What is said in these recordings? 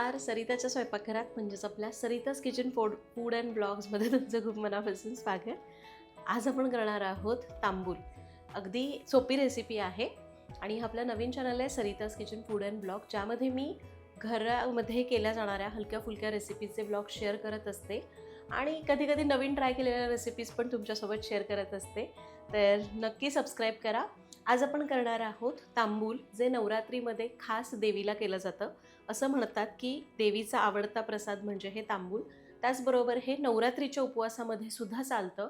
नमस्कार. सरिताच्या स्वयंपाकघरात म्हणजेच आपल्या Sarita's kitchen food food and ब्लॉग्समध्ये तुमचं खूप मनापासून स्वागत. आज आपण करणार आहोत तांबूल. अगदी सोपी रेसिपी आहे आणि हा आपला नवीन चॅनल आहे Sarita's kitchen food and blog ज्यामध्ये मी घरामध्ये केल्या जाणाऱ्या हलक्या फुलक्या रेसिपीजचे ब्लॉग शेअर करत असते. आणि कधी कधी नवीन ट्राय केलेल्या रेसिपीज पण तुमच्यासोबत शेअर करत असते. तर नक्की सबस्क्राईब करा. आज आपण करणार आहोत तांबूल जे नवरात्रीमध्ये खास देवीला केलं जातं. असं म्हणतात की देवीचा आवडता प्रसाद म्हणजे हे तांबूल. त्याचबरोबर हे नवरात्रीच्या उपवासामध्ये सुद्धा चालतं.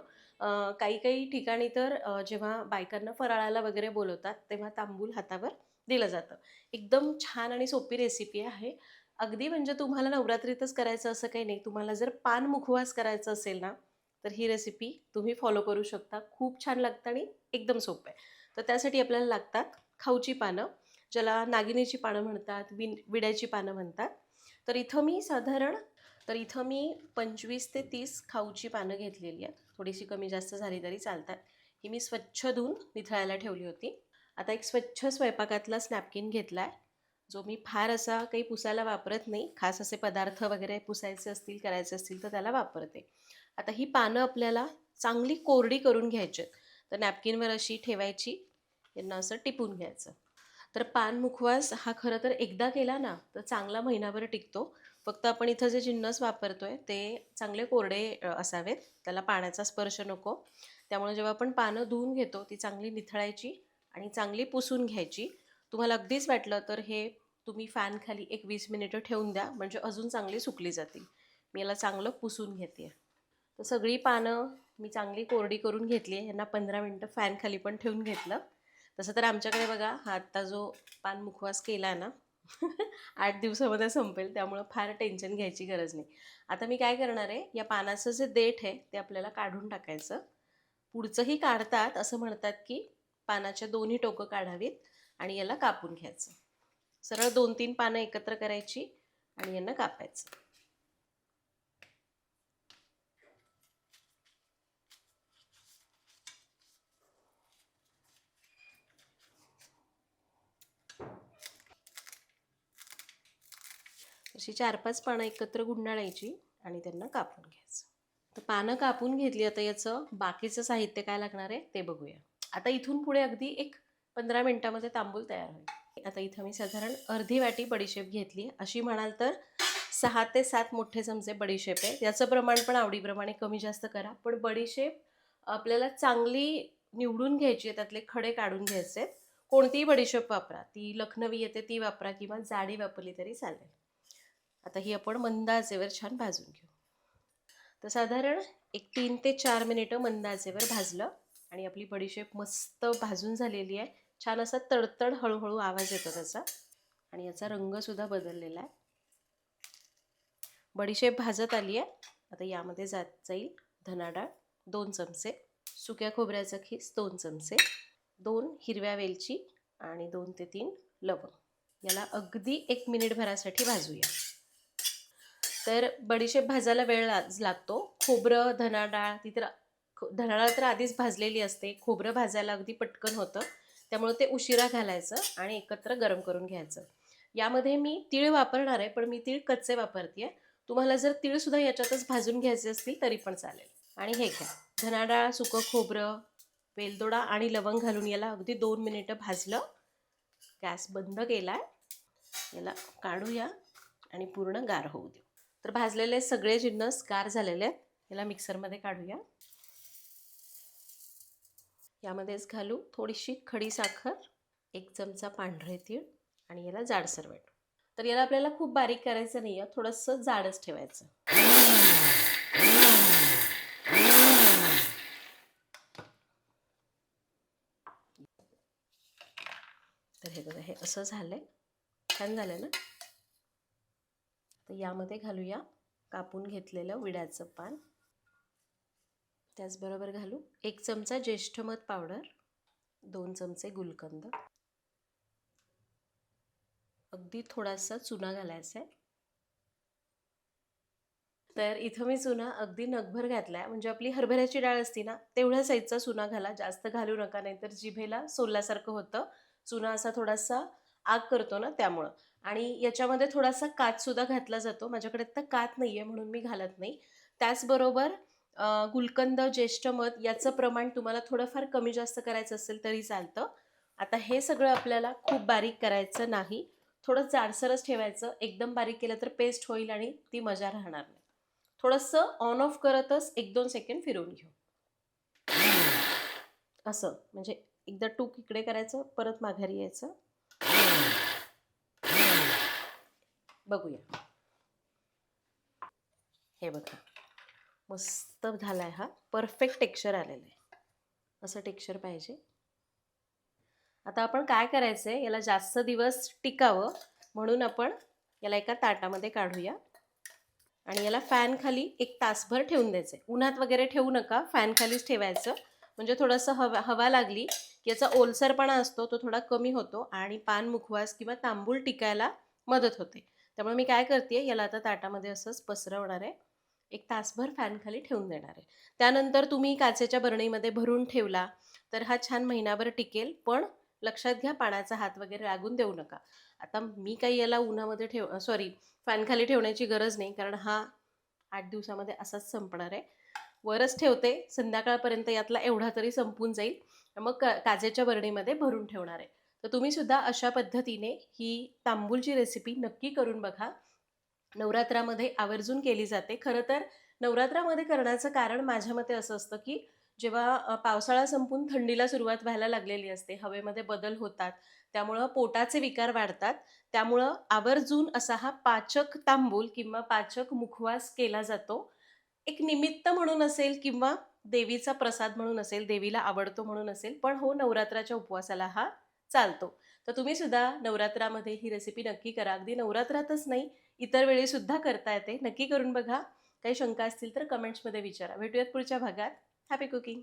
काही काही ठिकाणी तर जेव्हा बायकांना फराळाला वगैरे बोलवतात तेव्हा तांबूल हातावर दिलं जातं. एकदम छान आणि सोपी रेसिपी आहे. अगदी म्हणजे तुम्हाला नवरात्रीतच करायचं असं काही नाही. तुम्हाला जर पान मुखवास करायचं असेल ना तर ही रेसिपी तुम्ही फॉलो करू शकता. खूप छान लागतं आणि एकदम सोपं आहे. तर त्यासाठी आपल्याला लागतात खाऊची पानं ज्याला नागिनीची पानं म्हणतात विन विड्याची पानं म्हणतात. तर इथं मी साधारण तर इथं मी पंचवीस ते तीस खाऊची पानं घेतलेली आहेत. थोडीशी कमी जास्त झाली तरी चालतात. ही मी स्वच्छ धुवून निथळायला ठेवली होती. आता एक स्वच्छ स्वयंपाकातला स्नॅपकिन घेतला आहे जो मी फार असा काही पुसायला वापरत नाही. खास असे पदार्थ वगैरे पुसायचे असतील करायचे असतील तर त्याला वापरते. आता ही पानं आपल्याला चांगली कोरडी करून घ्यायची आहेत. तर नॅपकिनवर अशी ठेवायची. यांना असं टिपून घ्यायचं. तर पान मुखवास हा खरं तर एकदा केला ना तर चांगला महिनाभर टिकतो. फक्त आपण इथं जे जिन्नस आहे ते चांगले कोरडे असावेत. त्याला पाण्याचा स्पर्श नको. त्यामुळे जेव्हा आपण पानं धुवून घेतो ती चांगली निथळायची आणि चांगली पुसून घ्यायची. तुम्हाला अगदीच वाटलं तर हे तुम्ही फॅनखाली एक वीस मिनिटं ठेवून द्या म्हणजे अजून चांगली सुकली जातील. मी याला चांगलं पुसून घेते तर सगळी पानं मी चांगली कोरडी करून घेतली आहे. यांना पंधरा मिनटं फॅनखाली पण ठेवून घेतलं. तसं तर आमच्याकडे बघा हा आत्ता जो पान मुखवास केला ना आठ दिवसामध्ये संपेल त्यामुळं फार टेन्शन घ्यायची गरज नाही. आता मी काय करणार आहे या पानाचं जे देठ आहे ते आपल्याला काढून टाकायचं. पुढचंही काढतात असं म्हणतात की पानाच्या दोन्ही टोकं काढावीत आणि याला कापून घ्यायचं. सरळ दोन तीन पानं एकत्र करायची आणि यांना कापायचं. अशी चार पाच पानं एकत्र गुंडाळायची आणि त्यांना कापून घ्यायचं. तर पानं कापून घेतली आता याचं बाकीचं साहित्य काय लागणार आहे ते बघूया. आता इथून पुढे अगदी एक पंधरा मिनटामध्ये तांबूल तयार होईल. आता इथं मी साधारण अर्धी वाटी बडीशेप घेतली. अशी म्हणाल तर सहा ते सात मोठे चमचे बडीशेप आहे. याचं प्रमाण पण आवडीप्रमाणे कमी जास्त करा. पण बडीशेप आपल्याला चांगली निवडून घ्यायची आहे त्यातले खडे काढून घ्यायचे आहेत. कोणतीही बडीशेप वापरा. ती लखनवी येते ती वापरा किंवा जाडी वापरली तरी चालेल. आता ही आपण मंद आचेवर छान भाजून घेऊ. तर साधारण एक तीन ते चार मिनिटं मंद आचेवर भाजलं आणि आपली बडीशेप मस्त भाजून झालेली आहे. छान असा तडतड हळूहळू आवाज येतो त्याचा. आणि याचा रंगसुद्धा बदललेला आहे. बडीशेप भाजत आली आहे. आता यामध्ये जात जाईल धनाडाळ दोन चमचे सुक्या खोबऱ्याचं खीस दोन चमचे दोन हिरव्या वेलची आणि दोन ते तीन लवंग. याला अगदी एक मिनिटभरासाठी भाजूया. तर बडीशेप भाजायला वेळ लागतो. खोबरं धना डाळ ती तर खो- धना डाळ तर आधीच भाजलेली असते. खोबरं भाजायला अगदी पटकन होतं. त्यामुळे ते उशिरा घालायचं आणि एकत्र गरम करून घ्यायचं. यामध्ये मी तीळ वापरणार आहे पण मी तीळ कच्चे वापरते तुम्हाला जर तीळसुद्धा याच्यातच भाजून घ्यायचे असतील तरी पण चालेल. आणि हे घ्या. धना डाळ सुकं खोबरं वेलदोडा आणि लवंग घालून याला अगदी दोन मिनिटं भाजलं. गॅस बंद केला आहे याला काढूया आणि पूर्ण गार होऊ देऊ. तर भाजलेले सगळे जिन्नस गार झालेले आहेत. याला मिक्सरमध्ये काढूया. यामध्येच घालू थोडीशी खडी साखर एक चमचा पांढरे तीळ आणि याला जाडसर वाटू तर याला आपल्याला खूप बारीक करायचं नाही आहे थोडंसं जाडच ठेवायचं. तर हे बघा हे असं झालंय. छान झालं ना? तर यामध्ये घालूया कापून घेतलेलं विड्याचं पान. त्याचबरोबर घालू एक चमचा ज्येष्ठमध पावडर दोन चमचे गुलकंद. अगदी थोडासा चुना घालायचा आहे. तर इथं मी चुना अगदी नगभर घातलाय. म्हणजे आपली हरभऱ्याची डाळ असती ना तेवढ्या साईजचा चुना घाला. जास्त घालू नका नाहीतर जिभेला सोलल्यासारखं होतं. चुना असा थोडासा आग करतो ना त्यामुळं. आणि याच्यामध्ये थोडासा कातसुद्धा घातला जातो. माझ्याकडे तर कात नाही आहे म्हणून मी घालत नाही. त्याचबरोबर गुलकंद ज्येष्ठ मध याचं प्रमाण तुम्हाला थोडंफार कमी जास्त करायचं असेल तरी चालतं. आता हे सगळं आपल्याला खूप बारीक करायचं नाही. थोडं जाडसरच ठेवायचं. एकदम बारीक केलं तर पेस्ट होईल आणि ती मजा राहणार नाही. थोडंसं ऑन ऑफ करतच एक दोन सेकंड फिरवून घेऊ. असं. म्हणजे एकदा टूक इकडे करायचं परत माघारी यायचं. बघूया. हे बघा. मस्त झाला आहे हा. परफेक्ट टेक्स्चर आलेलं आहे. असं टेक्स्चर पाहिजे. आता आपण काय करायचं आहे याला जास्त दिवस टिकावं म्हणून आपण याला एका ताटामध्ये काढूया. आणि याला फॅन खाली एक तासभर ठेवून द्यायचं आहे उन्हात वगैरे ठेवू नका. फॅन खालीच ठेवायचं. म्हणजे थोडंसं हवा हवा लागली की याचा ओलसरपणा असतो तो थोडा कमी होतो आणि पान मुखवास किंवा तांबूल टिकायला मदत होते. त्यामुळे मी काय करते याला आता ताटामध्ये असंच पसरवणार आहे. एक तासभर फॅनखाली ठेवून देणार आहे. त्यानंतर तुम्ही काचेच्या बरणीमध्ये भरून ठेवला तर हा छान महिनाभर टिकेल पण लक्षात घ्या पाण्याचा हात वगैरे लागून देऊ नका. आता मी काही याला उन्हामध्ये ठेव सॉरी फॅनखाली ठेवण्याची गरज नाही कारण हा आठ दिवसामध्ये असाच संपणार आहे. वरच ठेवते संध्याकाळपर्यंत यातला एवढा तरी संपून जाईल. मग का काचेच्या बरणीमध्ये भरून ठेवणार आहे. तर तुम्ही सुद्धा अशा पद्धतीने ही तांबूलची रेसिपी नक्की करून बघा. नवरात्रामध्ये आवर्जून केली जाते. खरं तर नवरात्रामध्ये करण्याचं कारण माझ्या मते असं असतं की जेव्हा पावसाळा संपून थंडीला सुरुवात व्हायला लागलेली असते हवेमध्ये बदल होतात त्यामुळं पोटाचे विकार वाढतात त्यामुळं आवर्जून असा हा पाचक तांबूल किंवा पाचक मुखवास केला जातो. एक निमित्त म्हणून असेल किंवा देवीचा प्रसाद म्हणून असेल देवीला आवडतो म्हणून असेल पण हो नवरात्राच्या उपवासाला हा चालतो. तर तुम्ही सुद्धा नवरात्रामध्ये ही रेसिपी नक्की करा. अगदी नवरात्रातच नाही इतर वेळी सुद्धा करता येते. नक्की करून बघा. काही शंका असतील तर कमेंट्समध्ये विचारा. भेटूयात पुढच्या भागात. Happy cooking